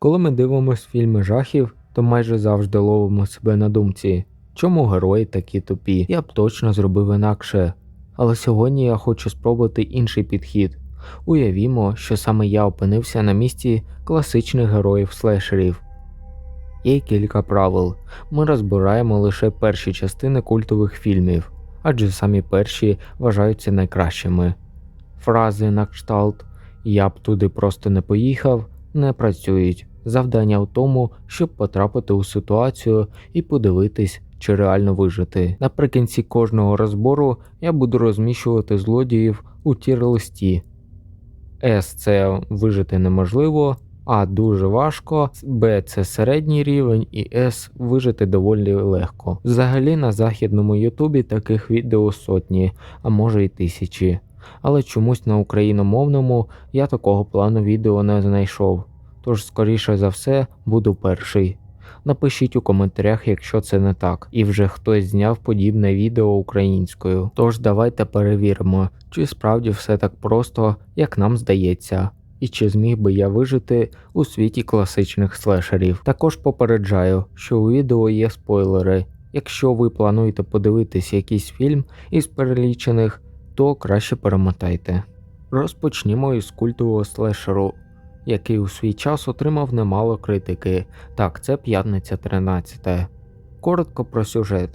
Коли ми дивимося фільми жахів, то майже завжди ловимо себе на думці, чому герої такі тупі, я б точно зробив інакше. Але сьогодні я хочу спробувати інший підхід. Уявімо, що саме я опинився на місці класичних героїв слешерів. Є кілька правил. Ми розбираємо лише перші частини культових фільмів, адже самі перші вважаються найкращими. Фрази на кшталт Я б туди просто не поїхав не працюють. Завдання в тому, щоб потрапити у ситуацію і подивитись, чи реально вижити. Наприкінці кожного розбору я буду розміщувати злодіїв у тір-листі. С це вижити неможливо, А дуже важко, Б це середній рівень і С вижити доволі легко. Взагалі на західному Ютубі таких відео сотні, а може й тисячі. Але чомусь на україномовному я такого плану відео не знайшов. Тож, скоріше за все, буду перший. Напишіть у коментарях, якщо це не так, і вже хтось зняв подібне відео українською. Тож давайте перевіримо, чи справді все так просто, як нам здається, і чи зміг би я вижити у світі класичних слешерів. Також попереджаю, що у відео є спойлери. Якщо ви плануєте подивитись якийсь фільм із перелічених, то краще перемотайте. Розпочнімо із культового слешеру який у свій час отримав немало критики. Так, це п'ятниця 13. Коротко про сюжет.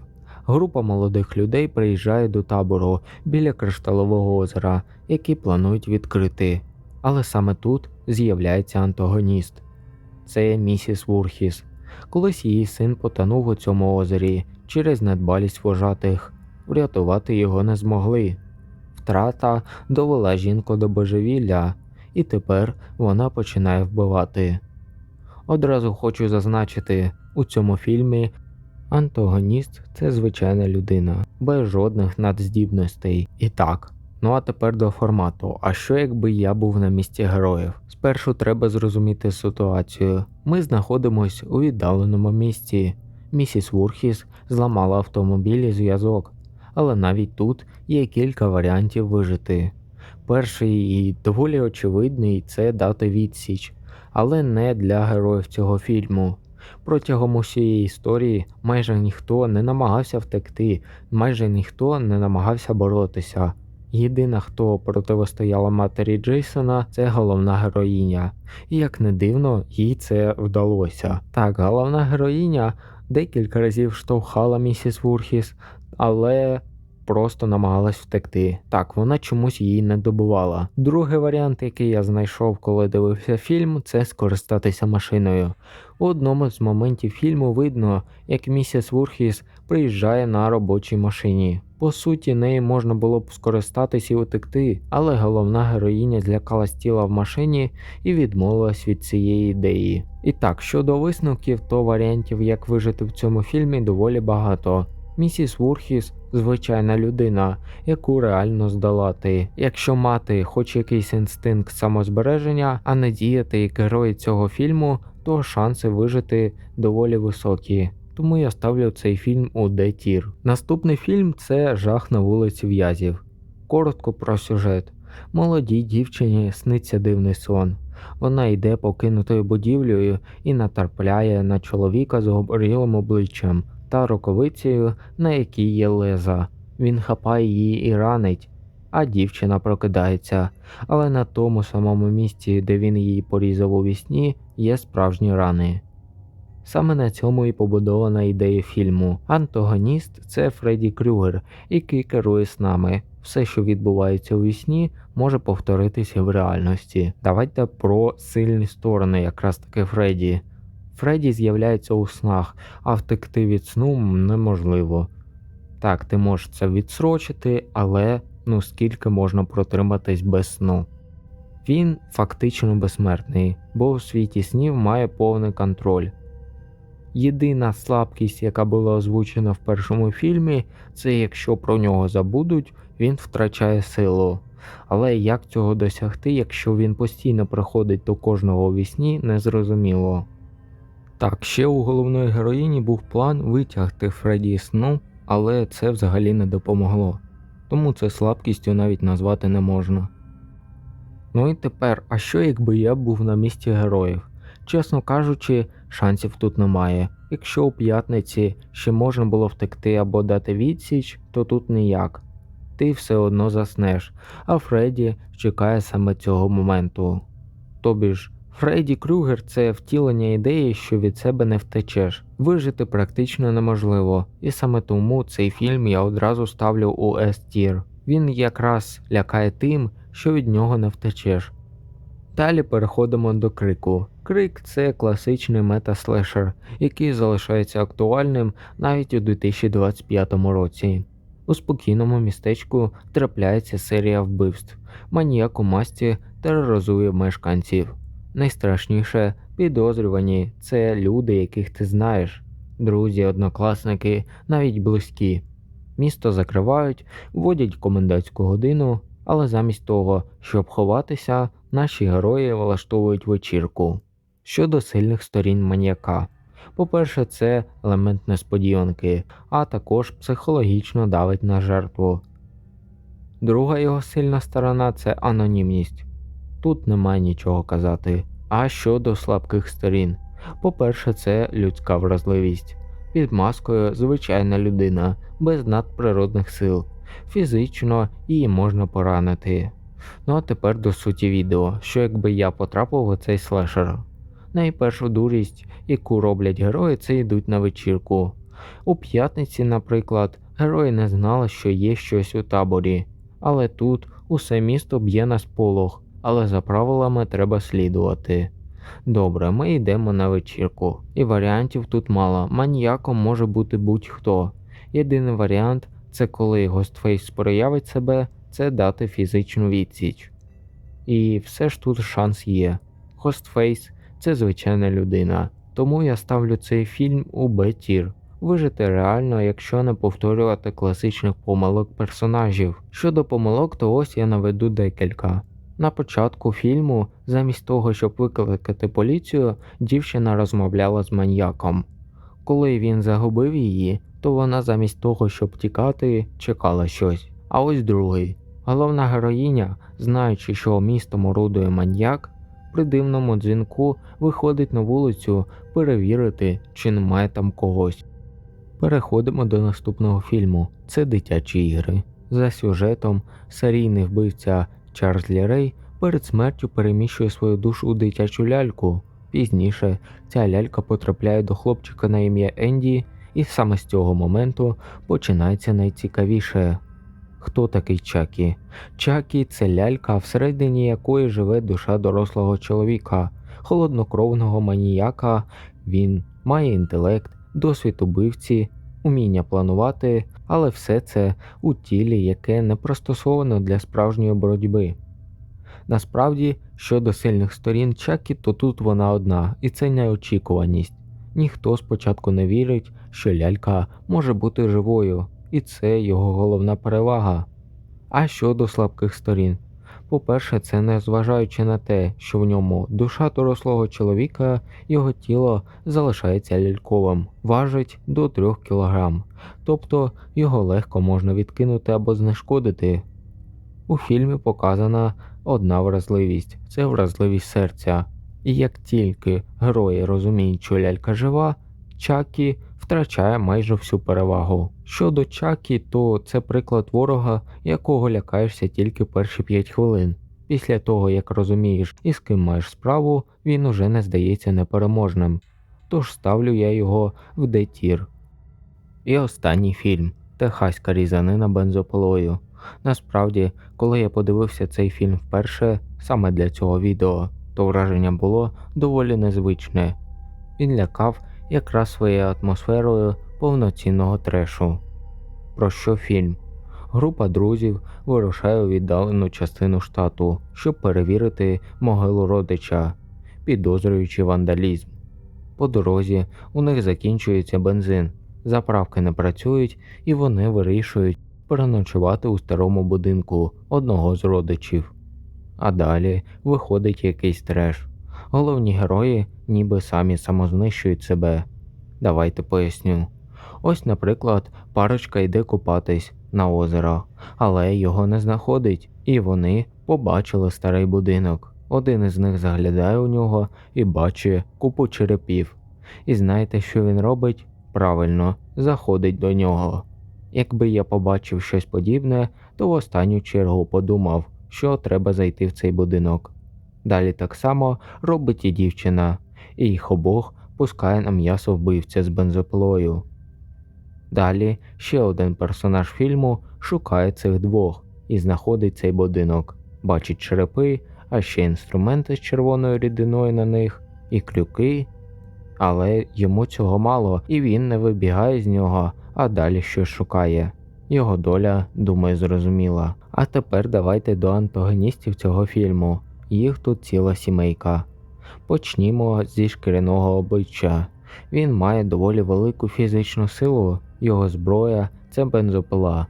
Група молодих людей приїжджає до табору біля кришталового озера, який планують відкрити. Але саме тут з'являється антагоніст. Це місіс Вурхіс. Колись її син потонув у цьому озері через недбалість вожатих. Врятувати його не змогли. Втрата довела жінку до божевілля, і тепер вона починає вбивати. Одразу хочу зазначити, у цьому фільмі антагоніст це звичайна людина, без жодних надздібностей. І так. Ну а тепер до формату. А що якби я був на місці героїв? Спершу треба зрозуміти ситуацію. Ми знаходимося у віддаленому місці. Місіс Вурхіс зламала автомобілі зв'язок, але навіть тут є кілька варіантів вижити. Перший і доволі очевидний це дати відсіч, але не для героїв цього фільму. Протягом усієї історії майже ніхто не намагався втекти, майже ніхто не намагався боротися. Єдина, хто противостояла матері Джейсона, це головна героїня, і як не дивно, їй це вдалося. Так, головна героїня декілька разів штовхала місіс Вурхіс, але просто намагалась втекти. Так, вона чомусь її не добувала. Другий варіант, який я знайшов, коли дивився фільм, це скористатися машиною. У одному з моментів фільму видно, як місіс Вурхіс приїжджає на робочій машині. По суті, неї можна було б скористатись і утекти, але головна героїня злякалась тіла в машині і відмовилась від цієї ідеї. І так, щодо висновків, то варіантів, як вижити в цьому фільмі, доволі багато. Місіс Вурхіс звичайна людина, яку реально здолати. Якщо мати хоч якийсь інстинкт самозбереження, а не діяти як герої цього фільму, то шанси вижити доволі високі. Тому я ставлю цей фільм у D-тір. Наступний фільм це жах на вулиці В'язів. Коротко про сюжет. Молодій дівчині сниться дивний сон. Вона йде покинутою будівлею і натрапляє на чоловіка з обрілим обличчям, та рукавицею, на якій є леза. Він хапає її і ранить, а дівчина прокидається, але на тому самому місці, де він її порізав у вісні, є справжні рани. Саме на цьому і побудована ідея фільму. Антагоніст це Фредді Крюгер, який керує снами. Все, що відбувається у вісні, може повторитися в реальності. Давайте про сильні сторони, якраз таки Фредді. Фредді з'являється у снах, а втекти від сну неможливо. Так, ти можеш це відсрочити, але ну скільки можна протриматись без сну. Він фактично безсмертний, бо у світі снів має повний контроль. Єдина слабкість, яка була озвучена в першому фільмі, це якщо про нього забудуть, він втрачає силу. Але як цього досягти, якщо він постійно приходить до кожного вісні, незрозуміло. Так, ще у головної героїні був план витягти Фредді сну, але це взагалі не допомогло, тому це слабкістю навіть назвати не можна. Ну і тепер, а що якби я був на місці героїв? Чесно кажучи, шансів тут немає. Якщо у п'ятниці ще можна було втекти або дати відсіч, то тут ніяк. Ти все одно заснеш, а Фредді чекає саме цього моменту. Тобі ж, Фредді Крюгер це втілення ідеї, що від себе не втечеш. Вижити практично неможливо, і саме тому цей фільм я одразу ставлю у S-тір. Він якраз лякає тим, що від нього не втечеш. Далі переходимо до крику. Крик це класичний мета-слешер, який залишається актуальним навіть у 2025 році. У спокійному містечку трапляється серія вбивств. Маніяк у масті тероризує мешканців. Найстрашніше підозрювані це люди, яких ти знаєш, друзі, однокласники, навіть близькі. Місто закривають, вводять комендантську годину, але замість того, щоб ховатися, наші герої влаштовують вечірку. Щодо сильних сторін маніяка. По-перше, це елемент несподіванки, а також психологічно давить на жертву. Друга його сильна сторона це анонімність. Тут немає нічого казати. А щодо слабких сторін, по-перше, це людська вразливість. Під маскою звичайна людина без надприродних сил. Фізично її можна поранити. Ну а тепер до суті відео, що якби я потрапив у цей слешер. Найпершу дурість, яку роблять герої, це йдуть на вечірку. У п'ятниці, наприклад, герої не знали, що є щось у таборі, але тут усе місто б'є на сполох, але за правилами треба слідувати. Добре, ми йдемо на вечірку, і варіантів тут мало. Маніяком може бути будь-хто. Єдиний варіант це коли Гостфейс проявить себе, це дати фізичну відсіч. І все ж тут шанс є. Гостфейс це звичайна людина, тому я ставлю цей фільм у Б-тір. Вижити реально, якщо не повторювати класичних помилок персонажів. Щодо помилок, то ось я наведу декілька. На початку фільму, замість того, щоб викликати поліцію, дівчина розмовляла з маньяком. Коли він загубив її, то вона замість того, щоб тікати, чекала щось. А ось другий. Головна героїня, знаючи, що містом орудує маньяк, при дивному дзвінку виходить на вулицю перевірити, чи немає там когось. Переходимо до наступного фільму. Це дитячі ігри. За сюжетом серійний вбивця Чарльз Лірей перед смертю переміщує свою душу у дитячу ляльку. Пізніше ця лялька потрапляє до хлопчика на ім'я Енді, і саме з цього моменту починається найцікавіше. Хто такий Чакі? Чакі це лялька, всередині якої живе душа дорослого чоловіка, холоднокровного маніяка. Він має інтелект, досвід убивці, уміння планувати, але все це у тілі, яке не пристосовано для справжньої боротьби. Насправді, щодо сильних сторін Чакі, то тут вона одна, і це неочікуваність. Ніхто спочатку не вірить, що лялька може бути живою, і це його головна перевага. А щодо слабких сторін, по-перше, це не зважаючи на те, що в ньому душа дорослого чоловіка, його тіло залишається ляльковим, важить до 3 кг, тобто його легко можна відкинути або знешкодити. У фільмі показана одна вразливість це вразливість серця. І як тільки герої розуміють, що лялька жива, Чакі втрачає майже всю перевагу. Щодо Чакі, то це приклад ворога, якого лякаєшся тільки перші 5 хвилин. Після того, як розумієш і з ким маєш справу, він уже не здається непереможним. Тож ставлю я його в Д-тір. І останній фільм Техаська різанина бензопилою. Насправді, коли я подивився цей фільм вперше, саме для цього відео, то враження було доволі незвичне. Він лякав якраз своєю атмосферою повноцінного трешу. Про що фільм? Група друзів вирушає у віддалену частину штату, щоб перевірити могилу родича, підозрюючи вандалізм. По дорозі у них закінчується бензин, заправки не працюють і вони вирішують переночувати у старому будинку одного з родичів. А далі виходить якийсь треш. Головні герої ніби самі самознищують себе. Давайте поясню. Ось, наприклад, парочка йде купатись на озеро, але його не знаходить, і вони побачили старий будинок. Один із них заглядає у нього і бачить купу черепів. І знаєте, що він робить? Правильно, заходить до нього. Якби я побачив щось подібне, то в останню чергу подумав, що треба зайти в цей будинок. Далі так само робить і дівчина, і їх обох пускає на м'ясо вбивця з бензопилою. Далі ще один персонаж фільму шукає цих двох і знаходить цей будинок, бачить черепи, а ще інструменти з червоною рідиною на них і крюки. Але йому цього мало, і він не вибігає з нього, а далі щось шукає. Його доля, думаю, зрозуміла. А тепер давайте до антагоністів цього фільму. Їх тут ціла сімейка. Почнімо зі шкіряного обличчя. Він має доволі велику фізичну силу, його зброя це бензопила.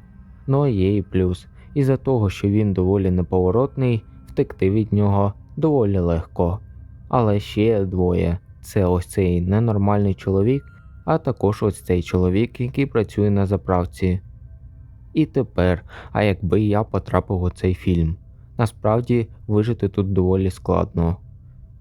Ну а є і плюс. Із-за того, що він доволі неповоротний, втекти від нього доволі легко. Але ще двоє: це ось цей ненормальний чоловік, а також ось цей чоловік, який працює на заправці. І тепер, а якби я потрапив у цей фільм, насправді вижити тут доволі складно.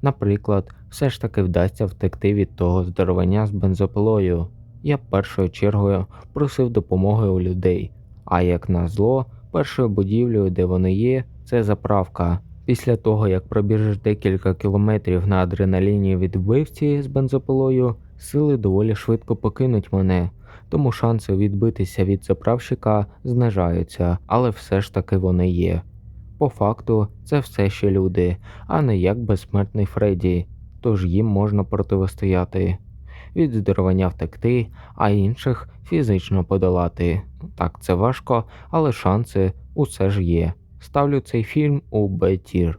Наприклад, все ж таки вдасться втекти від того здоровання з бензопилою. Я першою чергою просив допомоги у людей, а як назло, першою будівлею, де вони є, це заправка. Після того, як пробіжиш декілька кілометрів на адреналіні від вбивці з бензопилою, сили доволі швидко покинуть мене, тому шанси відбитися від заправщика знижаються, але все ж таки вони є. По факту, це все ще люди, а не як безсмертний Фредді, тож їм можна противостояти. Від здоровання втекти, а інших фізично подолати. Так, це важко, але шанси усе ж є. Ставлю цей фільм у Б-тір.